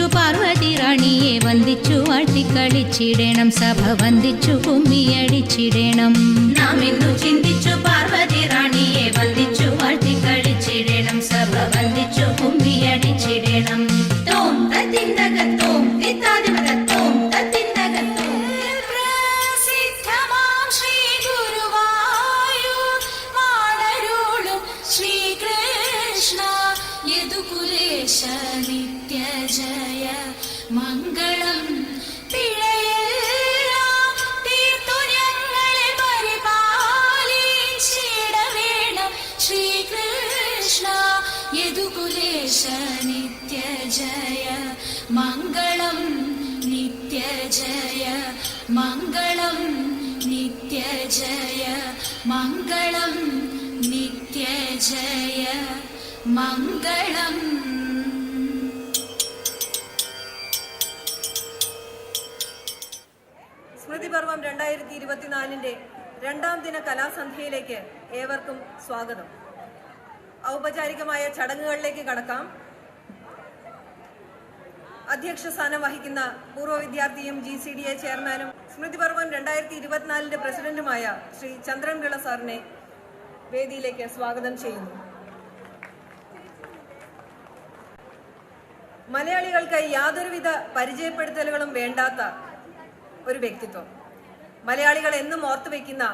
ചിന്തിച്ചു പാർവതി റാണിയെ വന്ദിച്ചു വാഴ്ത്തിക്കളിച്ചിടണം. സഭ വന്ദിച്ചു കുമ്മിയടിച്ചിടണം. നാം ഇന്നു ചിന്തിച്ചു പാർവതി റാണിയെ വന്ദിച്ചു വാഴ്ത്തിക്കളിച്ചിടണം. സഭ വന്ദിച്ചു കുമ്മിയടിച്ചിടണം. നിത്യ ജയ മംഗളം നിത്യ ജയ മംഗളം നിത്യ ജയ മംഗളം നിത്യ ജയ മംഗളം. സ്മൃതിപർവം രണ്ടായിരത്തി ഇരുപത്തിനാലിന്റെ രണ്ടാം ദിന കലാസന്ധ്യയിലേക്ക് ഏവർക്കും സ്വാഗതം. ഔപചാരികമായ ചടങ്ങുകളിലേക്ക് കടക്കാം. അധ്യക്ഷ സ്ഥാനം വഹിക്കുന്ന പൂർവ വിദ്യാർത്ഥിയും ജി സി ഡി എ ചെയർമാനും സ്മൃതിപർവം രണ്ടായിരത്തി ഇരുപത്തിനാലിന്റെ പ്രസിഡന്റുമായ ശ്രീ ചന്ദ്രൻ ചന്ദ്രൻപിള്ള സാറിനെ വേദിയിലേക്ക് സ്വാഗതം ചെയ്യുന്നു. മലയാളികൾക്ക് യാതൊരുവിധ പരിചയപ്പെടുത്തലുകളും വേണ്ടാത്ത ഒരു വ്യക്തിത്വം. മലയാളികൾ എന്നും ഓർത്തുവെക്കുന്ന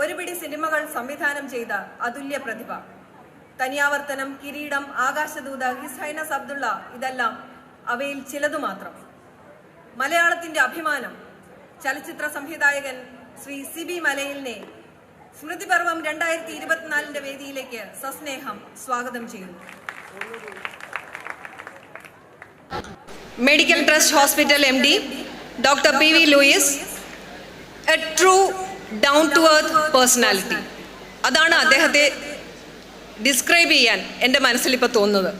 ഒരുപിടി സിനിമകൾ സംവിധാനം ചെയ്ത അതുല്യ പ്രതിഭ. തനിയാവർത്തനം കിരീടം ആകാശദൂത ഹിസ് ഹൈനസ് അബ്ദുള്ള ഇതെല്ലാം അവയിൽ ചിലതു മാത്രം. മലയാളത്തിന്റെ അഭിമാനം. ചലച്ചിത്ര സംവിധായകൻ ശ്രീ സി ബി മലയിലിനെ സ്മൃതിപർവം രണ്ടായിരത്തി ഇരുപത്തിനാലിന്റെ വേദിയിലേക്ക് സസ്നേഹം സ്വാഗതം ചെയ്യുന്നു. Medical trust hospital M D doctor P V Louis a true down to earth personality. അതാണ് അദ്ദേഹത്തെ ഡിസ്ക്രൈബ് ചെയ്യാൻ എന്റെ മനസ്സിലിപ്പോൾ തോന്നുന്നത്.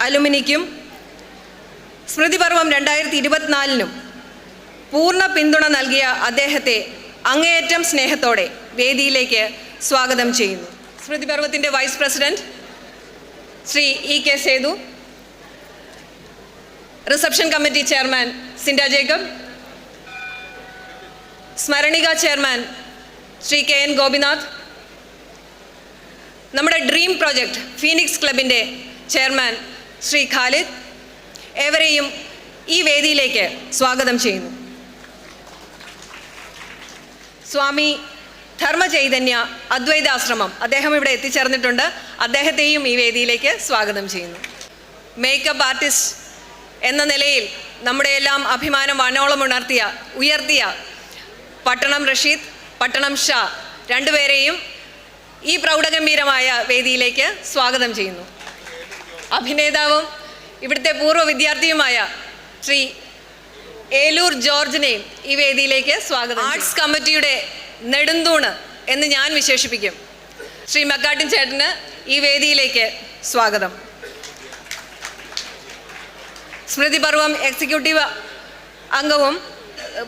അലുമിനിക്കും സ്മൃതിപർവം രണ്ടായിരത്തി ഇരുപത്തിനാലിനും പൂർണ പിന്തുണ നൽകിയ അദ്ദേഹത്തെ അങ്ങേയറ്റം സ്നേഹത്തോടെ വേദിയിലേക്ക് സ്വാഗതം ചെയ്യുന്നു. സ്മൃതിപർവത്തിന്റെ vice president Shri E K Sethu reception committee chairman Cinda Jacob സ്മരണിക chairman Shri K N Gopinath നമ്മുടെ ഡ്രീം പ്രോജക്റ്റ് ഫീനിക്സ് ക്ലബിന്റെ ചെയർമാൻ ശ്രീ ഖാലിദ് ഏവരെയും ഈ വേദിയിലേക്ക് സ്വാഗതം ചെയ്യുന്നു. സ്വാമി ധർമ്മചൈതന്യ അദ്വൈതാശ്രമം അദ്ദേഹം ഇവിടെ എത്തിച്ചേർന്നിട്ടുണ്ട്. അദ്ദേഹത്തെയും ഈ വേദിയിലേക്ക് സ്വാഗതം ചെയ്യുന്നു. മേക്കപ്പ് ആർട്ടിസ്റ്റ് എന്ന നിലയിൽ നമ്മുടെ എല്ലാം അഭിമാനം വനോളം ഉണർത്തിയ ഉയർത്തിയ പട്ടണം റഷീദ് പട്ടണം ഷാ രണ്ടുപേരെയും ഈ പ്രൗഢഗംഭീരമായ വേദിയിലേക്ക് സ്വാഗതം ചെയ്യുന്നു. അഭിനേതാവും ഇവിടുത്തെ പൂർവ വിദ്യാർത്ഥിയുമായ ശ്രീ ഏലൂർ ജോർജിനെയും ഈ വേദിയിലേക്ക് സ്വാഗതം ആർട്സ് കമ്മിറ്റിയുടെ നെടുന്തൂണ് എന്ന് ഞാൻ വിശേഷിപ്പിക്കും. ശ്രീ മക്കാട്ടിൻ ചേട്ടന് ഈ വേദിയിലേക്ക് സ്വാഗതം. സ്മൃതി പർവം എക്സിക്യൂട്ടീവ് അംഗവും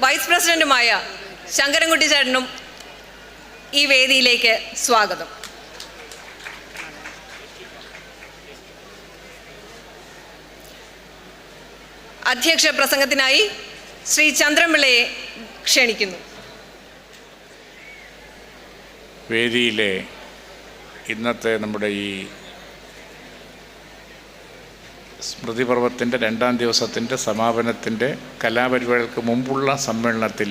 വൈസ് പ്രസിഡന്റുമായ ശങ്കരൻകുട്ടി ചേട്ടനും ഈ വേദിയിലേക്ക് സ്വാഗതം. അധ്യക്ഷ പ്രസംഗത്തിനായി ശ്രീ ചന്ദ്രൻപിള്ളയെ ക്ഷണിക്കുന്നു. വേദിയിലെ ഇന്നത്തെ നമ്മുടെ ഈ സ്മൃതിപർവത്തിന്റെ രണ്ടാം ദിവസത്തിന്റെ സമാപനത്തിന്റെ കലാപരിപാടികൾക്ക് മുമ്പുള്ള സമ്മേളനത്തിൽ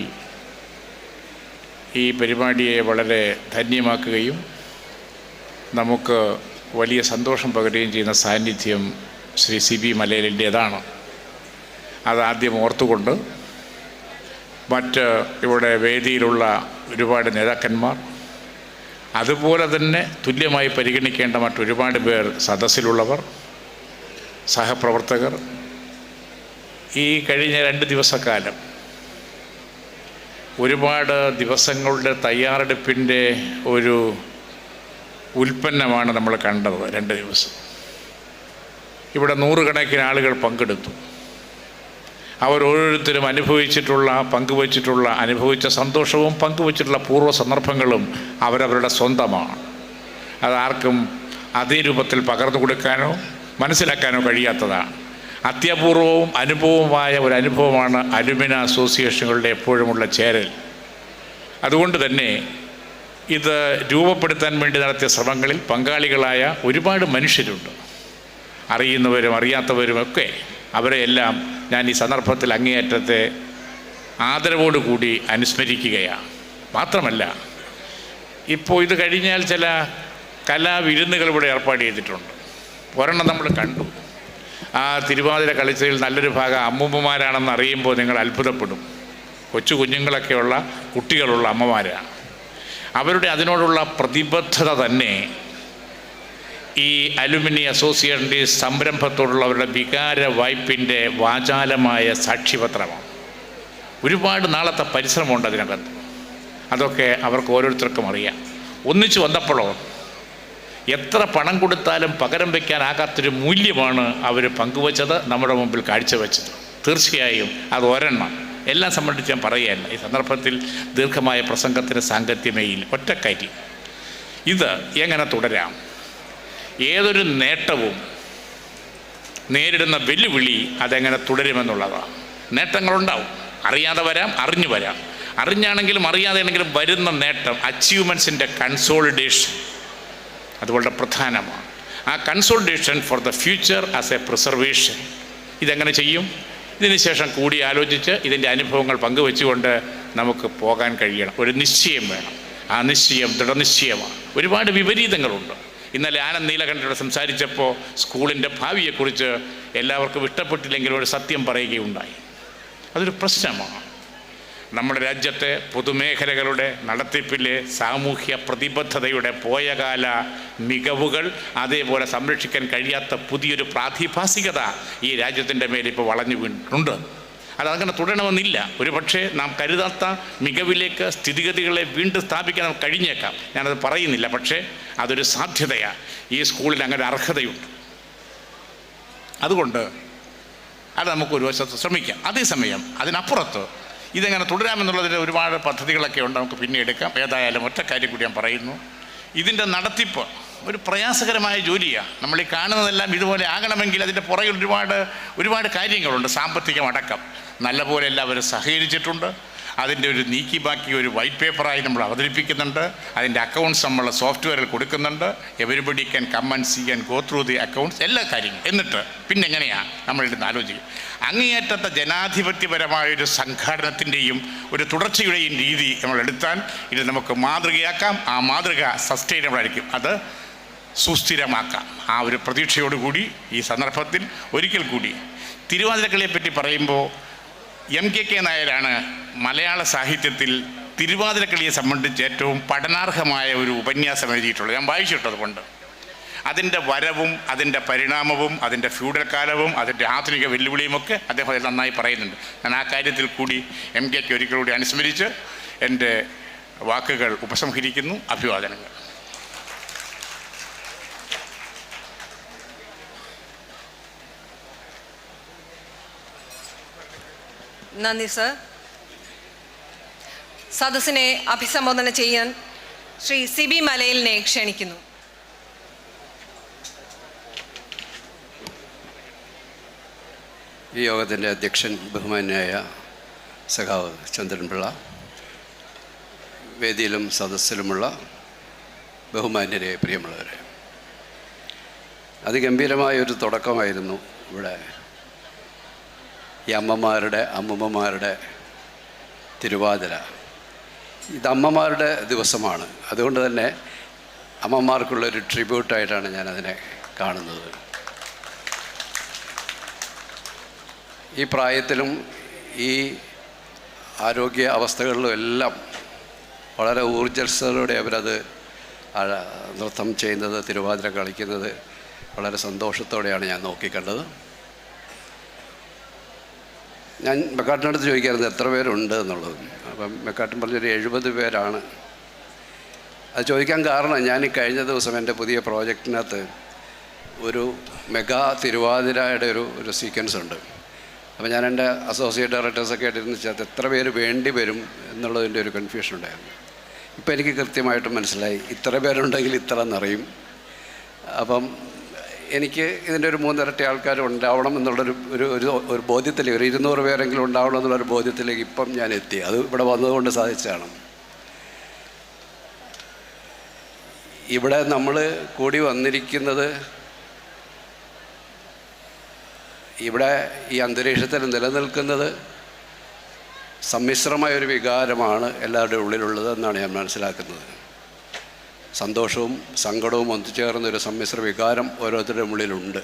ഈ പരിപാടിയെ വളരെ ധന്യമാക്കുകയും നമുക്ക് വലിയ സന്തോഷം പകരുകയും ചെയ്യുന്ന സാന്നിധ്യം ശ്രീ സി ബി മലയിലിന്റേതാണ്. അതാദ്യം ഓർത്തുകൊണ്ട് മറ്റ് ഇവിടെ വേദിയിലുള്ള ഒരുപാട് നേതാക്കന്മാർ അതുപോലെ തന്നെ തുല്യമായി പരിഗണിക്കേണ്ട മറ്റൊരുപാട് പേർ സദസ്സിലുള്ളവർ സഹപ്രവർത്തകർ. ഈ കഴിഞ്ഞ രണ്ട് ദിവസക്കാലം ഒരുപാട് ദിവസങ്ങളുടെ തയ്യാറെടുപ്പിന്റെ ഒരു ഉൽപ്പന്നമാണ് നമ്മൾ കണ്ടത് രണ്ട് ദിവസം. ഇവിടെ നൂറുകണക്കിന് ആളുകൾ പങ്കെടുത്തു. അവർ ഓരോരുത്തരും അനുഭവിച്ചിട്ടുള്ള പങ്കുവച്ചിട്ടുള്ള അനുഭവിച്ച സന്തോഷവും പങ്കുവച്ചിട്ടുള്ള പൂർവ സന്ദർഭങ്ങളും അവരവരുടെ സ്വന്തമാണ്. അതാർക്കും അതേ രൂപത്തിൽ പകർന്നു കൊടുക്കാനോ മനസ്സിലാക്കാനോ കഴിയാത്തതാണ്. അത്യപൂർവവും അനുഭവമായ ഒരു അനുഭവമാണ് അലുമിന അസോസിയേഷനുകളുടെ എപ്പോഴുമുള്ള ചേരൽ. അതുകൊണ്ട് തന്നെ ഇത് രൂപപ്പെടുത്താൻ വേണ്ടി നടത്തിയ ശ്രമങ്ങളിൽ പങ്കാളികളായ ഒരുപാട് മനുഷ്യരുണ്ട്. അറിയുന്നവരും അറിയാത്തവരുമൊക്കെ അവരെയെല്ലാം ഞാൻ ഈ സന്ദർഭത്തിൽ അങ്ങേയറ്റത്തെ ആദരവോടുകൂടി അനുസ്മരിക്കുകയാണ്. മാത്രമല്ല ഇപ്പോൾ ഇത് കഴിഞ്ഞാൽ ചില കലാവിരുന്നുകൾ ഇവിടെ ഏർപ്പാട് ചെയ്തിട്ടുണ്ട്. ഒരെണ്ണം നമ്മൾ കണ്ടു. ആ തിരുവാതിര കളിച്ചതിൽ നല്ലൊരു ഭാഗം അമ്മൂമ്മമാരാണെന്ന് അറിയുമ്പോൾ നിങ്ങൾ അത്ഭുതപ്പെടും. കൊച്ചു കുഞ്ഞുങ്ങളൊക്കെയുള്ള കുട്ടികളുള്ള അമ്മമാരാണ്. അവരുടെ അതിനോടുള്ള പ്രതിബദ്ധത തന്നെ ഈ അലുമിനി അസോസിയേഷന്റെ സംരംഭത്തോടുള്ള അവരുടെ വികാര വായ്പിന്റെ വാചാലമായ സാക്ഷിപത്രമാണ്. ഒരുപാട് നാളത്തെ പരിശ്രമമുണ്ട് അതിനകത്ത്. അതൊക്കെ അവർക്ക് ഓരോരുത്തർക്കും അറിയാം. ഒന്നിച്ചു വന്നപ്പോഴോ എത്ര പണം കൊടുത്താലും പകരം വയ്ക്കാനാകാത്തൊരു മൂല്യമാണ് അവർ പങ്കുവച്ചത് നമ്മുടെ മുമ്പിൽ കാഴ്ചവെച്ചത്. തീർച്ചയായും അത് ഒരെണ്ണം. എല്ലാം സംബന്ധിച്ച് ഞാൻ പറയുകയല്ല. ഈ സന്ദർഭത്തിൽ ദീർഘമായ പ്രസംഗത്തിന് സാങ്കത്യമേയിൽ ഒറ്റക്കാര്യം ഇത് എങ്ങനെ തുടരാം? ഏതൊരു നേട്ടവും നേരിടുന്ന വെല്ലുവിളി അതെങ്ങനെ തുടരുമെന്നുള്ളതാണ് നേട്ടങ്ങളുണ്ടാവും. അറിയാതെ വരാം അറിഞ്ഞു വരാം. അറിഞ്ഞാണെങ്കിലും അറിയാതെയാണെങ്കിലും വരുന്ന നേട്ടം അച്ചീവ്മെൻസിന്റെ കൺസോളിഡേഷൻ അത് വളരെ പ്രധാനമാണ്. ആ consultation for the future as a preservation ഇതെങ്ങനെ ചെയ്യും? ഇതിന് ശേഷം കൂടി ആലോചിച്ച് ഇതിന്റെ അനുഭവങ്ങൾ പങ്കുവെച്ചുകൊണ്ട് നമുക്ക് പോകാൻ കഴിയണം. ഒരു നിശ്ചയം വേണം. ആ നിശ്ചയം ദൃഢനിശ്ചയമാണ്. ഒരുപാട് വിപരീതങ്ങളുണ്ട്. ഇന്നലെ ആനന്ദ് നീലകണ്ഠയോട് സംസാരിച്ചപ്പോൾ സ്കൂളിന്റെ ഭാവിയെക്കുറിച്ച് എല്ലാവർക്കും ഇഷ്ടപ്പെട്ടില്ലെങ്കിലും ഒരു സത്യം പറയുകയുണ്ടായി. അതൊരു പ്രശ്നമാണ്. നമ്മുടെ രാജ്യത്തെ പൊതുമേഖലകളുടെ നടത്തിപ്പിലെ സാമൂഹ്യ പ്രതിബദ്ധതയുടെ പോയകാല മികവുകൾ അതേപോലെ സംരക്ഷിക്കാൻ കഴിയാത്ത പുതിയൊരു പ്രാതിഭാസികത ഈ രാജ്യത്തിന്റെ മേൽ ഇപ്പോൾ വളഞ്ഞു വീണിട്ടുണ്ട്. അതങ്ങനെ തുടരണമെന്നില്ല. ഒരു പക്ഷേ നാം കരുതാത്ത മികവിലേക്ക് സ്ഥിതിഗതികളെ വീണ്ടും സ്ഥാപിക്കാൻ നമുക്ക് കഴിഞ്ഞേക്കാം. ഞാനത് പറയുന്നില്ല. പക്ഷേ അതൊരു സാധ്യതയാണ് ഈ സ്കൂളിൽ അങ്ങനെ അർഹതയുണ്ട്. അതുകൊണ്ട് അത് നമുക്ക് ഒരു വശത്ത് ശ്രമിക്കാം. അതേസമയം അതിനപ്പുറത്ത് ഇതെങ്ങനെ തുടരാമെന്നുള്ളതിന്റെ ഒരുപാട് പദ്ധതികളൊക്കെ ഉണ്ട്. നമുക്ക് പിന്നെ എടുക്കാം. ഏതായാലും ഒറ്റ കാര്യം കൂടി ഞാൻ പറയുന്നു. ഇതിന്റെ നടത്തിപ്പ് ഒരു പ്രയാസകരമായ ജോലിയാണ് നമ്മൾ ഈ കാണുന്നതെല്ലാം ഇതുപോലെ ആകണമെങ്കിൽ അതിന്റെ പുറകിൽ ഒരുപാട് ഒരുപാട് കാര്യങ്ങളുണ്ട്. സാമ്പത്തികം അടക്കം. നല്ലപോലെ എല്ലാവരും സഹകരിച്ചിട്ടുണ്ട്. അതിന്റെ ഒരു നീക്കി ബാക്കി ഒരു വൈറ്റ് പേപ്പറായി നമ്മൾ അവതരിപ്പിക്കുന്നുണ്ട്. അതിന്റെ അക്കൗണ്ട്സ് നമ്മൾ സോഫ്റ്റ്വെയറിൽ കൊടുക്കുന്നുണ്ട്. Everybody can come and see and go through the accounts എല്ലാ കാര്യങ്ങളും. എന്നിട്ട് പിന്നെ എങ്ങനെയാണ് നമ്മളിരുന്ന് ആലോചിക്കുക അങ്ങേയറ്റത്തെ ജനാധിപത്യപരമായൊരു സംഘാടനത്തിന്റെയും ഒരു തുടർച്ചയുടെയും രീതി നമ്മൾ എടുത്താൽ ഇത് നമുക്ക് മാതൃകയാക്കാം. ആ മാതൃക സസ്റ്റൈനബിൾ ആയിരിക്കും. അത് സുസ്ഥിരമാക്കാം. ആ ഒരു പ്രതീക്ഷയോടുകൂടി ഈ സന്ദർഭത്തിൽ ഒരിക്കൽ കൂടി തിരുവാതിരക്കളിയെപ്പറ്റി പറയുമ്പോൾ എം കെ കെ നായരാണ് മലയാള സാഹിത്യത്തിൽ തിരുവാതിരക്കളിയെ സംബന്ധിച്ച് ഏറ്റവും പഠനാർഹമായ ഒരു ഉപന്യാസം എഴുതിയിട്ടുള്ളത്. ഞാൻ വായിച്ചിട്ടത് കൊണ്ട്. അതിന്റെ വരവും അതിന്റെ പരിണാമവും അതിന്റെ ഫ്യൂഡൽ കാലവും അതിന്റെ ആധുനിക വെല്ലുവിളിയുമൊക്കെ അദ്ദേഹം അതിൽ നന്നായി പറയുന്നുണ്ട്. ഞാൻ ആ കാര്യത്തിൽ കൂടി എം കെക്ക് ഒരിക്കൽ കൂടി അനുസ്മരിച്ച് എന്റെ വാക്കുകൾ ഉപസംഹരിക്കുന്നു. അഭിവാദനങ്ങൾ. നന്ദി സർ. സദസ്സിനെ അഭിസംബോധന ചെയ്യാൻ ശ്രീ സി ബി മലയിലിനെ ക്ഷണിക്കുന്നു. ഈ യോഗത്തിന്റെ അധ്യക്ഷൻ ബഹുമാന്യായ സഖാവ് ചന്ദ്രൻപിള്ള വേദിയിലും സദസ്സിലുമുള്ള ബഹുമാന്യരെ പ്രിയമുള്ളവരെ. അതിഗംഭീരമായ ഒരു തുടക്കമായിരുന്നു ഇവിടെ ഈ അമ്മമാരുടെ അമ്മൂമ്മമാരുടെ തിരുവാതിര. ഇത് അമ്മമാരുടെ ദിവസമാണ്. അതുകൊണ്ട് തന്നെ അമ്മമാർക്കുള്ളൊരു ട്രിബ്യൂട്ടായിട്ടാണ് ഞാനതിനെ കാണുന്നത്. ഈ പ്രായത്തിലും ഈ ആരോഗ്യ അവസ്ഥകളിലും എല്ലാം വളരെ ഊർജസ്വതയോടെ അവരത് നൃത്തം ചെയ്യുന്നത് തിരുവാതിര കളിക്കുന്നത് വളരെ സന്തോഷത്തോടെയാണ് ഞാൻ നോക്കിക്കണ്ടത്. ഞാൻ മെക്കാട്ടിനടുത്ത് ചോദിക്കായിരുന്നു എത്ര പേരുണ്ട് എന്നുള്ളത്. അപ്പം മെക്കാട്ടൻ പറഞ്ഞൊരു എഴുപത് പേരാണ്. അത് ചോദിക്കാൻ കാരണം ഞാൻ കഴിഞ്ഞ ദിവസം എന്റെ പുതിയ പ്രോജക്റ്റിനകത്ത് ഒരു മെഗാ തിരുവാതിരയുടെ ഒരു ഒരു സീക്വൻസ് ഉണ്ട്. അപ്പോൾ ഞാൻ എന്റെ അസോസിയേറ്റ് ഡയറക്ടേഴ്സൊക്കെ ആയിട്ടിരുന്ന് ചേർത്ത് എത്ര പേര് വേണ്ടി വരും എന്നുള്ളതിന്റെ ഒരു കൺഫ്യൂഷൻ ഉണ്ടായിരുന്നു. ഇപ്പം എനിക്ക് കൃത്യമായിട്ട് മനസ്സിലായി ഇത്ര പേരുണ്ടെങ്കിൽ ഇത്ര എന്നറിയും. അപ്പം എനിക്ക് ഇതിന്റെ ഒരു മൂന്നിരട്ടി ആൾക്കാർ ഉണ്ടാവണം എന്നുള്ളൊരു ഒരു ഒരു ഒരു ബോധ്യത്തിലേക്ക് ഒരു ഇരുന്നൂറ് പേരെങ്കിലും ഉണ്ടാവണം എന്നുള്ളൊരു ബോധ്യത്തിലേക്ക് ഇപ്പം ഞാൻ എത്തി. അത് ഇവിടെ വന്നതുകൊണ്ട് സാധിച്ചതാണ്. ഇവിടെ നമ്മൾ കൂടി വന്നിരിക്കുന്നത് ഇവിടെ ഈ അന്തരീക്ഷത്തിൽ നിലനിൽക്കുന്നത് സമ്മിശ്രമായ ഒരു വികാരമാണ് എല്ലാവരുടെ ഉള്ളിലുള്ളത് എന്നാണ് ഞാൻ മനസ്സിലാക്കുന്നത്. സന്തോഷവും സങ്കടവും ഒത്തുചേർന്ന ഒരു സമ്മിശ്ര വികാരം ഓരോരുത്തരുടെ ഉള്ളിലുണ്ട്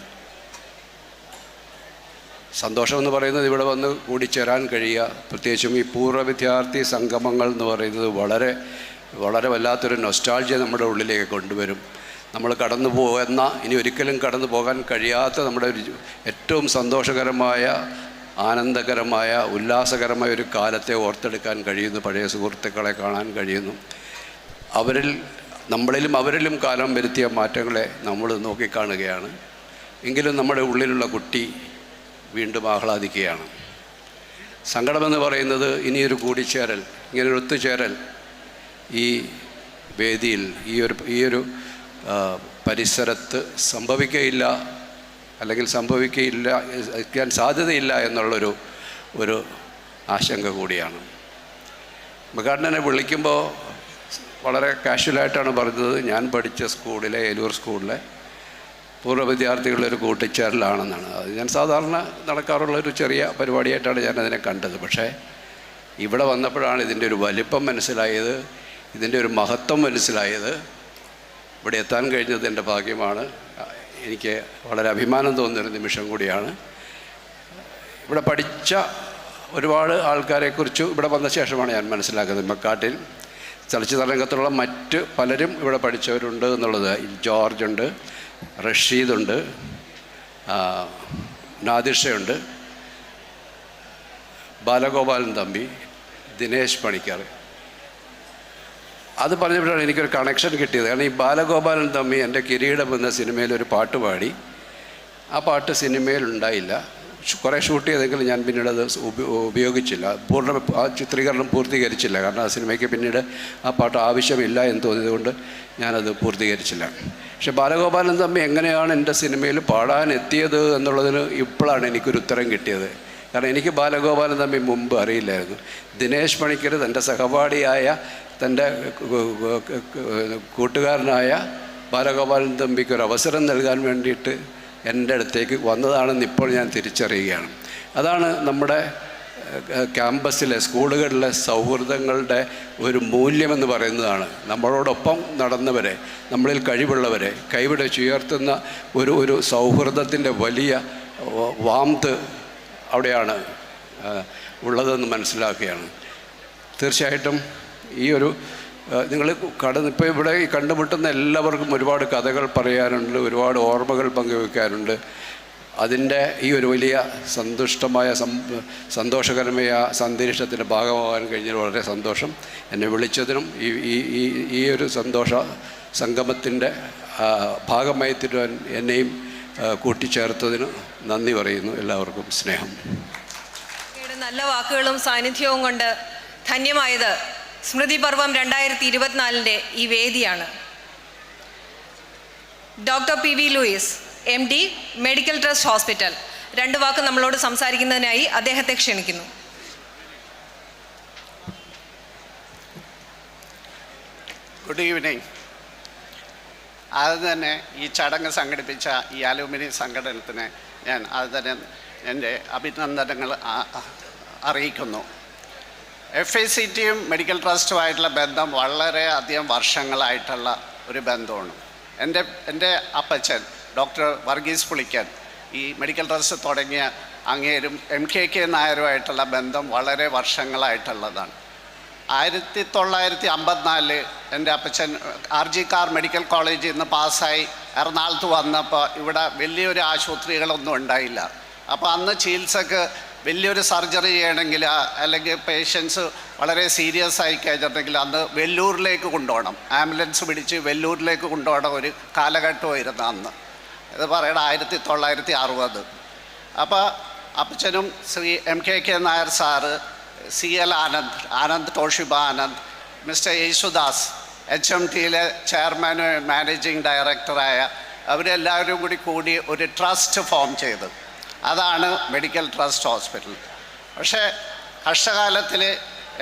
സന്തോഷമെന്ന് പറയുന്നത് ഇവിടെ വന്ന് കൂടിച്ചേരാൻ കഴിയുക. പ്രത്യേകിച്ചും ഈ പൂർവ വിദ്യാർത്ഥി സംഗമങ്ങൾ എന്ന് പറയുന്നത് വളരെ വളരെ വല്ലാത്തൊരു നൊസ്റ്റാൾജിയ നമ്മുടെ ഉള്ളിലേക്ക് കൊണ്ടുവരും. നമ്മൾ കടന്നു പോകുന്ന ഇനി ഒരിക്കലും കടന്നു പോകാൻ കഴിയാത്ത നമ്മുടെ ഒരു ഏറ്റവും സന്തോഷകരമായ ആനന്ദകരമായ ഉല്ലാസകരമായ ഒരു കാലത്തെ ഓർത്തെടുക്കാൻ കഴിയുന്നു. പഴയ സുഹൃത്തുക്കളെ കാണാൻ കഴിയുന്നു. അവരിൽ നമ്മളിലും അവരിലും കാലം വരുത്തിയ മാറ്റങ്ങളെ നമ്മൾ നോക്കിക്കാണുകയാണ്. എങ്കിലും നമ്മുടെ ഉള്ളിലുള്ള കുട്ടി വീണ്ടും ആഹ്ലാദിക്കുകയാണ്. സങ്കടമെന്ന് പറയുന്നത് ഇനിയൊരു കൂടിച്ചേരൽ ഇങ്ങനൊരു ഒത്തുചേരൽ ഈ വേദിയിൽ ഈ ഒരു ഈ ഒരു പരിസരത്ത് സംഭവിക്കയില്ല അല്ലെങ്കിൽ സംഭവിക്കയില്ല ഇരിക്കാൻ സാധ്യതയില്ല എന്നുള്ളൊരു ഒരു ആശങ്ക കൂടിയാണ്. ഉദ്ഘാടനെ വിളിക്കുമ്പോൾ വളരെ കാഷ്വലായിട്ടാണ് പറഞ്ഞത്. ഞാൻ പഠിച്ച സ്കൂളിലെ ഏലൂർ സ്കൂളിലെ പൂർവ വിദ്യാർത്ഥികളുടെ ഒരു കൂട്ടിച്ചേരലാണെന്നാണ്. അത് ഞാൻ സാധാരണ നടക്കാറുള്ള ഒരു ചെറിയ പരിപാടിയായിട്ടാണ് ഞാൻ അതിനെ കണ്ടത്. പക്ഷേ ഇവിടെ വന്നപ്പോഴാണ് ഇതിന്റെ ഒരു വലിപ്പം മനസ്സിലായത് ഇതിന്റെ ഒരു മഹത്വം മനസ്സിലായത്. ഇവിടെ എത്താൻ കഴിഞ്ഞത് എന്റെ ഭാഗ്യമാണ്. എനിക്ക് വളരെ അഭിമാനം തോന്നുന്നൊരു നിമിഷം കൂടിയാണ്. ഇവിടെ പഠിച്ച ഒരുപാട് ആൾക്കാരെക്കുറിച്ച് ഇവിടെ വന്ന ശേഷമാണ് ഞാൻ മനസ്സിലാക്കുന്നത്. മക്കാട്ടിൽ ചലച്ചിത്ര രംഗത്തുള്ള മറ്റ് പലരും ഇവിടെ പഠിച്ചവരുണ്ട് എന്നുള്ളത്. ജോർജ് ഉണ്ട് റഷീദുണ്ട് നാദിഷയുണ്ട് ബാലഗോപാലൻ തമ്പി ദിനേശ് പണിക്കർ. അത് പറഞ്ഞപ്പോഴാണ് എനിക്കൊരു കണക്ഷൻ കിട്ടിയത്. കാരണം ഈ ബാലഗോപാലൻ തമ്മി എന്റെ കിരീടം എന്ന സിനിമയിൽ ഒരു പാട്ട് പാടി. ആ പാട്ട് സിനിമയിൽ ഉണ്ടായില്ല. കുറേ ഷൂട്ട് ചെയ്തെങ്കിലും ഞാൻ പിന്നീട് അത് ഉപയോഗിച്ചില്ല. പൂർണ ആ ചിത്രീകരണം പൂർത്തീകരിച്ചില്ല. കാരണം ആ സിനിമയ്ക്ക് പിന്നീട് ആ പാട്ട് ആവശ്യമില്ല എന്ന് തോന്നിയതുകൊണ്ട് ഞാനത് പൂർത്തീകരിച്ചില്ല. പക്ഷെ ബാലഗോപാലൻ തമ്മി എങ്ങനെയാണ് എന്റെ സിനിമയിൽ പാടാൻ എത്തിയത് എന്നുള്ളതിന് ഇപ്പോഴാണ് എനിക്കൊരു ഉത്തരം കിട്ടിയത്. കാരണം എനിക്ക് ബാലഗോപാലൻ തമ്മി മുമ്പ് അറിയില്ലായിരുന്നു. ദിനേശ് പണിക്കർ തന്റെ സഹപാഠിയായ തന്റെ കൂട്ടുകാരനായ ബാലഗോപാലൻ തമ്പിക്ക് ഒരു അവസരം നൽകാൻ വേണ്ടിയിട്ട് എന്റെ അടുത്തേക്ക് വന്നതാണെന്ന് ഇപ്പോൾ ഞാൻ തിരിച്ചറിയുകയാണ്. അതാണ് നമ്മുടെ ക്യാമ്പസിലെ സ്കൂളുകളിലെ സൗഹൃദങ്ങളുടെ ഒരു മൂല്യമെന്ന് പറയുന്നതാണ്. നമ്മളോടൊപ്പം നടന്നവരെ നമ്മളിൽ കഴിവുള്ളവരെ കൈവിടച്ചുയർത്തുന്ന ഒരു ഒരു സൗഹൃദത്തിന്റെ വലിയ വാമത്ത് അവിടെയാണ് ഉള്ളതെന്ന് മനസ്സിലാക്കുകയാണ്. തീർച്ചയായിട്ടും ഈ ഒരു നിങ്ങൾ കടന്ന് ഇപ്പോൾ ഇവിടെ ഈ കണ്ടുമുട്ടുന്ന എല്ലാവർക്കും ഒരുപാട് കഥകൾ പറയാനുണ്ട് ഒരുപാട് ഓർമ്മകൾ പങ്കുവെക്കാനുണ്ട്. അതിന്റെ ഈ ഒരു വലിയ സന്തുഷ്ടമായ സന്തോഷകരമായ അന്തരീക്ഷത്തിന്റെ ഭാഗമാകാൻ കഴിഞ്ഞതിൽ വളരെ സന്തോഷം. എന്നെ വിളിച്ചതിനും ഈ ഈ ഈ ഒരു സന്തോഷ സംഗമത്തിന്റെ ഭാഗമായി തരുവാൻ എന്നെയും കൂട്ടിച്ചേർത്തതിന് നന്ദി പറയുന്നു. എല്ലാവർക്കും സ്നേഹം. നല്ല വാക്കുകളും സാന്നിധ്യവും കൊണ്ട് ധന്യമായത് സ്മൃതി പർവം രണ്ടായിരത്തി ഇരുപത്തിനാലിന്റെ ഈ വേദിയാണ്. Doctor P V Louis M D medical trust hospital. രണ്ട് വാക്ക് നമ്മളോട് സംസാരിക്കുന്നതിനായി അദ്ദേഹത്തെ ക്ഷണിക്കുന്നു. ഗുഡ് ഈവനിങ് അത് തന്നെ ഈ ചടങ്ങ് സംഘടിപ്പിച്ച ഈ അലൂമിനി സംഘടനത്തിന് ഞാൻ അത് തന്നെ എന്റെ അഭിനന്ദനങ്ങൾ അറിയിക്കുന്നു. എഫ് ഐ സി ടിയും മെഡിക്കൽ ട്രസ്റ്റുമായിട്ടുള്ള ബന്ധം വളരെ അധികം വർഷങ്ങളായിട്ടുള്ള ഒരു ബന്ധമാണ്. എന്റെ എന്റെ അപ്പച്ചൻ ഡോക്ടർ വർഗീസ് പുളിക്കൻ ഈ മെഡിക്കൽ ട്രസ്റ്റ് തുടങ്ങിയ അങ്ങേരും എം കെ കെ നായരുമായിട്ടുള്ള ബന്ധം വളരെ വർഷങ്ങളായിട്ടുള്ളതാണ്. ആയിരത്തി തൊള്ളായിരത്തി അമ്പത്തിനാലിൽ എന്റെ അപ്പച്ചൻ ആർ ജി കാർ മെഡിക്കൽ കോളേജിൽ നിന്ന് പാസ്സായി. എറണാകുളത്ത് വന്നപ്പോൾ ഇവിടെ വലിയൊരു ആശുപത്രികളൊന്നും ഉണ്ടായില്ല. അപ്പോൾ അന്ന് ചികിത്സക്ക് വലിയൊരു സർജറി ചെയ്യണമെങ്കിൽ അല്ലെങ്കിൽ പേഷ്യൻസ് വളരെ സീരിയസ് ആയി കഴിഞ്ഞിട്ടുണ്ടെങ്കിൽ അന്ന് വെല്ലൂരിലേക്ക് കൊണ്ടുപോകണം. ആംബുലൻസ് പിടിച്ച് വെല്ലൂരിലേക്ക് കൊണ്ടുപോകണം ഒരു കാലഘട്ടമായിരുന്നു അന്ന്. ഇത് പറയണ ആയിരത്തി തൊള്ളായിരത്തി അറുപത് അപ്പോൾ അപ്പച്ചനും Shri M K K Nair sir C L Anand Anand Toshiba Anand mister Yesudas H M ടിയിലെ ചെയർമാനും മാനേജിങ് ഡയറക്ടറായ അവരെല്ലാവരും കൂടി കൂടി ഒരു ട്രസ്റ്റ് ഫോം ചെയ്തു. അതാണ് മെഡിക്കൽ ട്രസ്റ്റ് ഹോസ്പിറ്റൽ. പക്ഷേ കഷ്ടകാലത്തിൽ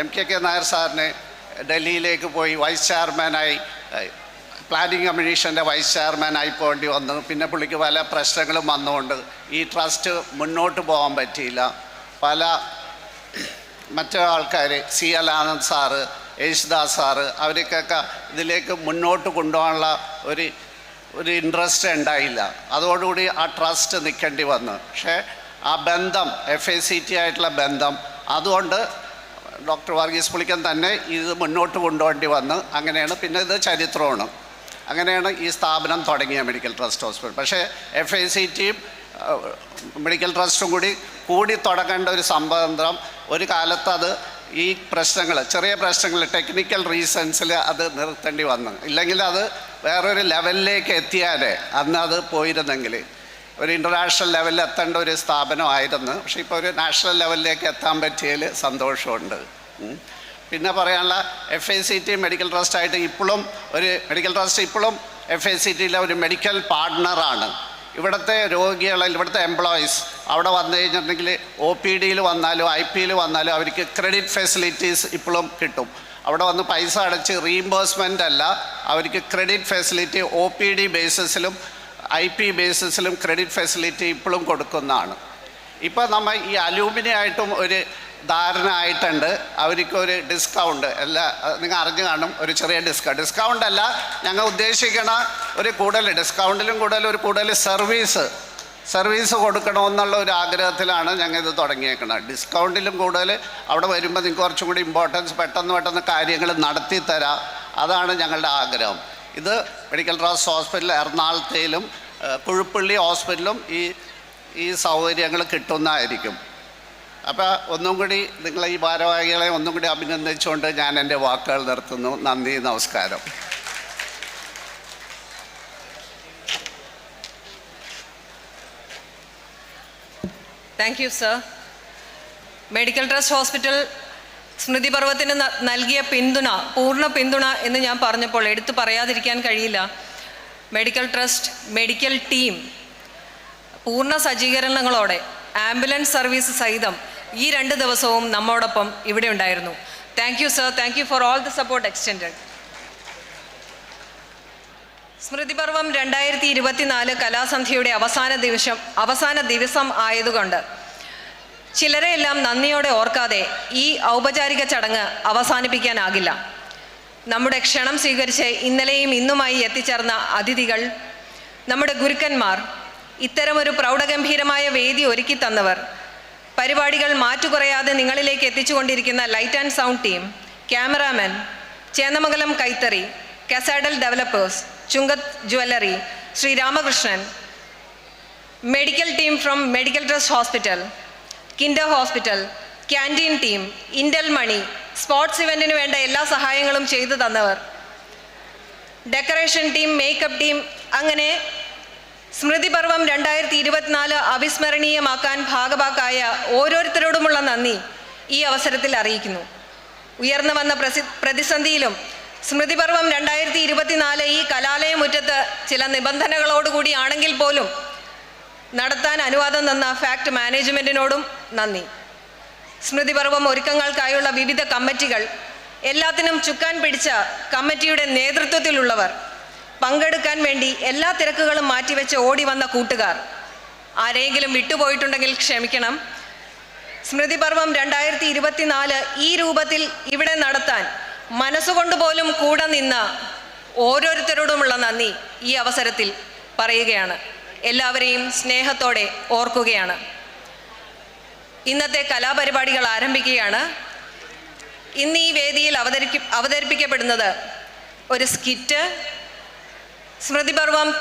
എം കെ കെ നായർ സാറിന് ഡൽഹിയിലേക്ക് പോയി വൈസ് ചെയർമാനായി പ്ലാനിങ് കമ്മീഷന്റെ വൈസ് ചെയർമാനായി പോകേണ്ടി വന്നു. പിന്നെ പുള്ളിക്ക് പല പ്രശ്നങ്ങളും വന്നുകൊണ്ട് ഈ ട്രസ്റ്റ് മുന്നോട്ട് പോകാൻ പറ്റിയില്ല. പല മറ്റു ആൾക്കാർ C L Anand sir Yesudas sir അവർക്കൊക്കെ ഇതിലേക്ക് മുന്നോട്ട് കൊണ്ടുപോകാനുള്ള ഒരു ഒരു ഇൻട്രസ്റ്റ് ഉണ്ടായില്ല. അതോടുകൂടി ആ ട്രസ്റ്റ് നിൽക്കേണ്ടി വന്നു. പക്ഷേ ആ ബന്ധം എഫ് എ സി ടി ആയിട്ടുള്ള ബന്ധം അതുകൊണ്ട് ഡോക്ടർ വർഗീസ് പുളിക്കൻ തന്നെ ഇത് മുന്നോട്ട് കൊണ്ടുപോകേണ്ടി വന്ന്. അങ്ങനെയാണ് പിന്നെ ഇത് ചരിത്രമാണ്. അങ്ങനെയാണ് ഈ സ്ഥാപനം തുടങ്ങിയ മെഡിക്കൽ ട്രസ്റ്റ് ഹോസ്പിറ്റൽ പക്ഷേ എഫ് ഐ സി ടിയും മെഡിക്കൽ ട്രസ്റ്റും കൂടി കൂടി തുടങ്ങേണ്ട ഒരു സംബന്ധം ഒരു കാലത്ത് അത് ഈ പ്രശ്നങ്ങൾ ചെറിയ പ്രശ്നങ്ങൾ ടെക്നിക്കൽ റീസൺസിൽ അത് നിർത്തേണ്ടി വന്നു. ഇല്ലെങ്കിൽ അത് വേറൊരു ലെവലിലേക്ക് എത്തിയാൽ അന്ന് അത് പോയിരുന്നെങ്കിൽ ഒരു ഇന്റർനാഷണൽ ലെവലിൽ എത്തേണ്ട ഒരു സ്ഥാപനമായിരുന്നു. പക്ഷെ ഇപ്പോൾ ഒരു നാഷണൽ ലെവലിലേക്ക് എത്താൻ പറ്റിയതിൽ സന്തോഷമുണ്ട്. പിന്നെ പറയാനുള്ള F I C T medical ട്രസ്റ്റായിട്ട് ഇപ്പോഴും ഒരു മെഡിക്കൽ ട്രസ്റ്റ് ഇപ്പോഴും എഫ് ഐ സി ടിയിലെ ഒരു മെഡിക്കൽ പാർട്ട്ണറാണ് ഇവിടുത്തെ രോഗികൾ ഇവിടുത്തെ എംപ്ലോയീസ് അവിടെ വന്നു കഴിഞ്ഞിട്ടുണ്ടെങ്കിൽ ഒ പി ഡിയിൽ വന്നാലും ഐ പിയിൽ വന്നാലും അവർക്ക് ക്രെഡിറ്റ് ഫെസിലിറ്റീസ് ഇപ്പോഴും കിട്ടും. അവിടെ വന്ന് പൈസ അടച്ച് റീഇംബേഴ്സ്മെന്റ് അല്ല. അവർക്ക് credit facility O P D ബേസിസിലും I P ബേസിസിലും ക്രെഡിറ്റ് ഫെസിലിറ്റി ഇപ്പോഴും കൊടുക്കുന്നതാണ്. ഇപ്പോൾ നമ്മൾ ഈ അലൂമിനിയായിട്ടും ഒരു ധാരണ ആയിട്ടുണ്ട്. അവർക്ക് ഒരു ഡിസ്കൗണ്ട് എല്ലാ നിങ്ങൾ അറിഞ്ഞു കാണും. ഒരു ചെറിയ ഡിസ്കൗണ്ട് ഡിസ്കൗണ്ട് അല്ല ഞങ്ങൾ ഉദ്ദേശിക്കണ ഒരു കൂടുതൽ ഡിസ്കൗണ്ടിലും കൂടുതൽ ഒരു കൂടുതൽ സർവീസ് സർവീസ് കൊടുക്കണമെന്നുള്ള ഒരു ആഗ്രഹത്തിലാണ് ഞങ്ങൾ ഇത് തുടങ്ങിയേക്കുന്നത്. ഡിസ്കൗണ്ടിലും കൂടുതൽ അവിടെ വരുമ്പോൾ നിങ്ങൾക്ക് കുറച്ചും കൂടി ഇമ്പോർട്ടൻസ് പെട്ടെന്ന് പെട്ടെന്ന് കാര്യങ്ങൾ നടത്തി തരാം. അതാണ് ഞങ്ങളുടെ ആഗ്രഹം. ഇത് മെഡിക്കൽ ട്രസ്റ്റ് ഹോസ്പിറ്റൽ എറണാകുളത്തേലും കുഴുപ്പള്ളി ഹോസ്പിറ്റലും ഈ ഈ സൗകര്യങ്ങൾ കിട്ടുന്നതായിരിക്കും. അപ്പോൾ ഒന്നും കൂടി നിങ്ങളെ ഈ ഭാരവാഹികളെ ഒന്നും കൂടി അഭിനന്ദിച്ചുകൊണ്ട് ഞാൻ എന്റെ വാക്കുകൾ നിർത്തുന്നു. നന്ദി നമസ്കാരം. Thank you sir medical trust hospital സ്മൃതി പർവത്തിന് നൽകിയ പിന്തുണ പൂർണ പിന്തുണ എന്ന് ഞാൻ പറഞ്ഞപ്പോൾ എടുത്തു പറയാതിരിക്കാൻ കഴിയില്ല. മെഡിക്കൽ ട്രസ്റ്റ് മെഡിക്കൽ ടീം പൂർണ സജ്ജീകരണങ്ങളോടെ ആംബുലൻസ് സർവീസ് സഹിതം ഈ രണ്ട് ദിവസവും നമ്മോടൊപ്പം ഇവിടെ ഉണ്ടായിരുന്നു. Thank you sir thank you for all the support extended Smrithiparvam രണ്ടായിരത്തി ഇരുപത്തിനാല് കലാസന്ധ്യയുടെ അവസാന ദിവസം അവസാന ദിവസം ആയതുകൊണ്ട് ചിലരെയെല്ലാം നന്ദിയോടെ ഓർക്കാതെ ഈ ഔപചാരിക ചടങ്ങ് അവസാനിപ്പിക്കാനാകില്ല. നമ്മുടെ ക്ഷണം സ്വീകരിച്ച് ഇന്നലെയും ഇന്നുമായി എത്തിച്ചേർന്ന അതിഥികൾ നമ്മുടെ ഗുരുക്കന്മാർ ഇത്തരമൊരു പ്രൗഢഗംഭീരമായ വേദി ഒരുക്കി തന്നവർ പരിപാടികൾ മാറ്റുകുറയാതെ നിങ്ങളിലേക്ക് എത്തിച്ചുകൊണ്ടിരിക്കുന്ന light and sound team cameraman Chendamangalam കൈത്തറി കസാഡൽ developers Chungath jewellery Sree Ramakrishnan medical team from medical trust hospital kinder hospital canteen team Indel Money sports ഇവന്റിന് വേണ്ട എല്ലാ സഹായങ്ങളും ചെയ്തു തന്നവർ. ഡെക്കറേഷൻ ടീം മേക്കപ്പ് ടീം അങ്ങനെ സ്മൃതിപർവം രണ്ടായിരത്തി ഇരുപത്തിനാല് അവിസ്മരണീയമാക്കാൻ ഭാഗഭാക്കായ ഓരോരുത്തരോടുമുള്ള നന്ദി ഈ അവസരത്തിൽ അറിയിക്കുന്നു. ഉയർന്നു വന്ന പ്രതിസന്ധിയിലും സ്മൃതിപർവം രണ്ടായിരത്തി ഇരുപത്തിനാല് ഈ കലാലയമുറ്റത്ത് ചില നിബന്ധനകളോടുകൂടിയാണെങ്കിൽ പോലും നടത്താൻ അനുവാദം തന്ന ഫാക്ട് മാനേജ്മെന്റിനോടും നന്ദി. സ്മൃതിപർവം ഒരുക്കങ്ങൾക്കായുള്ള വിവിധ കമ്മിറ്റികൾ എല്ലാത്തിനും ചുക്കാൻ പിടിച്ച കമ്മിറ്റിയുടെ നേതൃത്വത്തിലുള്ളവർ പങ്കെടുക്കാൻ വേണ്ടി എല്ലാ തിരക്കുകളും മാറ്റിവെച്ച് ഓടി വന്ന കൂട്ടുകാർ. ആരെങ്കിലും വിട്ടുപോയിട്ടുണ്ടെങ്കിൽ ക്ഷമിക്കണം. സ്മൃതിപർവം രണ്ടായിരത്തി ഇരുപത്തിനാല് ഈ രൂപത്തിൽ ഇവിടെ നടത്താൻ മനസ്സുകൊണ്ട് പോലും കൂടെ നിന്ന ഓരോരുത്തരോടുമുള്ള നന്ദി ഈ അവസരത്തിൽ പറയുകയാണ്. എല്ലാവരെയും സ്നേഹത്തോടെ ഓർക്കുകയാണ്. ഇന്നത്തെ കലാപരിപാടികൾ ആരംഭിക്കുകയാണ്. ഇന്ന് ഈ വേദിയിൽ അവതരിക്ക അവതരിപ്പിക്കപ്പെടുന്നത് ഒരു സ്കിറ്റ്. സ്മൃതിപർവം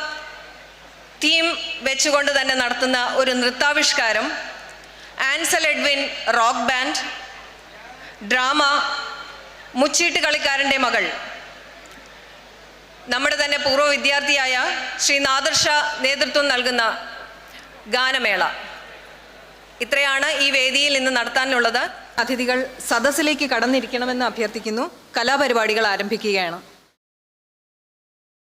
തീം വെച്ചുകൊണ്ട് തന്നെ നടത്തുന്ന ഒരു നൃത്താവിഷ്കാരം. Ansel Edwin rock band. Drama മുച്ചീട്ട് കളിക്കാരന്റെ മകൾ. നമ്മുടെ തന്നെ പൂർവ വിദ്യാർത്ഥിയായ ശ്രീ നാദർഷ നേതൃത്വം നൽകുന്ന ഗാനമേള. ഇത്രയാണ് ഈ വേദിയിൽ ഇന്ന് നടത്താനുള്ളത്. അതിഥികൾ സദസ്സിലേക്ക് കടന്നിരിക്കണമെന്ന് അഭ്യർത്ഥിക്കുന്നു. കലാപരിപാടികൾ ആരംഭിക്കുകയാണ്.